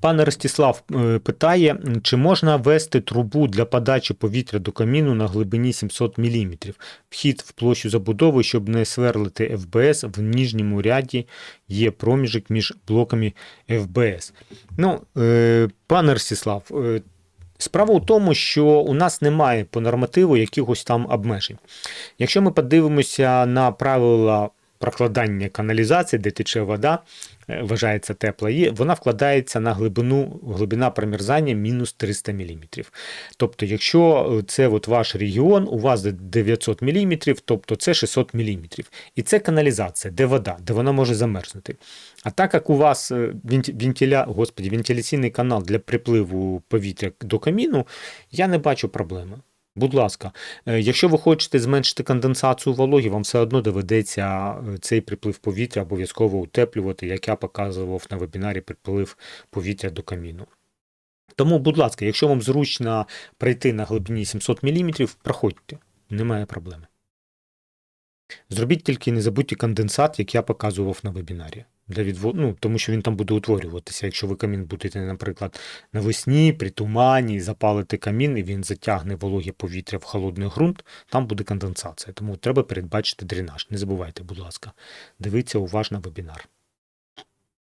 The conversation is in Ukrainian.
Пан Ростислав е, питає, чи можна вести трубу для подачі повітря до каміну на глибині 700 мм, вхід в площу забудови, щоб не сверлити ФБС, в ніжньому ряді є проміжок між блоками ФБС. Ну, е, пане Ростислав, е, справа у тому, що у нас немає по нормативу якихось там обмежень. Якщо ми подивимося на правила прокладання каналізації, де тече вода, е, вважається тепла, є, вона вкладається на глибину, глибина промерзання мінус 300 мм. Тобто, якщо е, це от ваш регіон, у вас 900 мм, тобто це 600 мм. І це каналізація, де вода, де вона може замерзнути. А так як у вас е, вентиля, господі, вентиляційний канал для припливу повітря до каміну, я не бачу проблеми. Будь ласка, е, якщо ви хочете зменшити конденсацію вологи, вам все одно доведеться е, цей приплив повітря обов'язково утеплювати, як я показував на вебінарі приплив повітря до каміну. Тому, будь ласка, якщо вам зручно прийти на глибині 700 мм, проходьте, немає проблеми. Зробіть тільки не забудьте конденсат, як я показував на вебінарі. Для відво... ну, тому що він там буде утворюватися. Якщо ви камін будете, наприклад, навесні, при тумані, запалите камін, і він затягне вологе повітря в холодний ґрунт, там буде конденсація. Тому треба передбачити дренаж. Не забувайте, будь ласка, дивіться уважно вебінар.